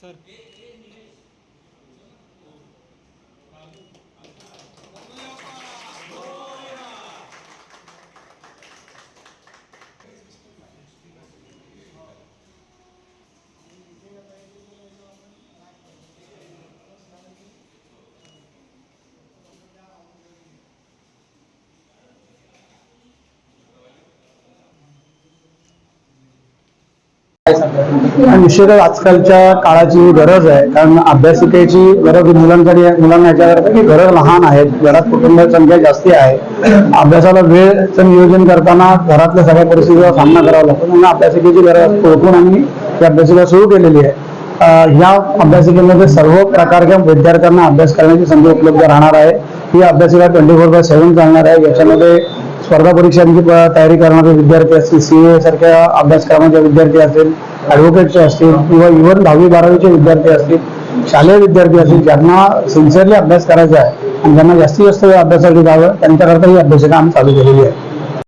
Sir निश्चितच आजकालच्या काळाची गरज आहे. कारण अभ्यासिकेची गरज मुलांकडे मुलांना याच्याकरता की घरं लहान आहेत. घरात कुटुंब संख्या जास्ती आहे. अभ्यासाला वेळचं नियोजन करताना घरातल्या सगळ्या परिस्थितीचा सामना करावा लागतो. म्हणून अभ्यासिकेची गरज ओळखून आम्ही ही अभ्यासिका सुरू केलेली आहे. या ह्या अभ्यासिकेमध्ये सर्व प्रकारच्या विद्यार्थ्यांना अभ्यास करण्याची संधी उपलब्ध राहणार आहे. ही अभ्यासिका ट्वेंटी फोर बाय सेव्हन चालणार आहे. याच्यामध्ये स्पर्धा परीक्षांची तयारी करणारे विद्यार्थी असतील सी ए सारख्या अभ्यासक्रमाचे विद्यार्थी असतील ॲडव्होकेटचे असतील किंवा इव्हन दहावी बारावीचे विद्यार्थी असतील शालेय विद्यार्थी असतील ज्यांना सिन्सिअरली अभ्यास करायचा आहे आणि ज्यांना जास्तीत जास्त वेळ अभ्यासासाठी जावं त्यांच्याकरता ही अभ्यासिका आम्ही चालू केलेली आहे.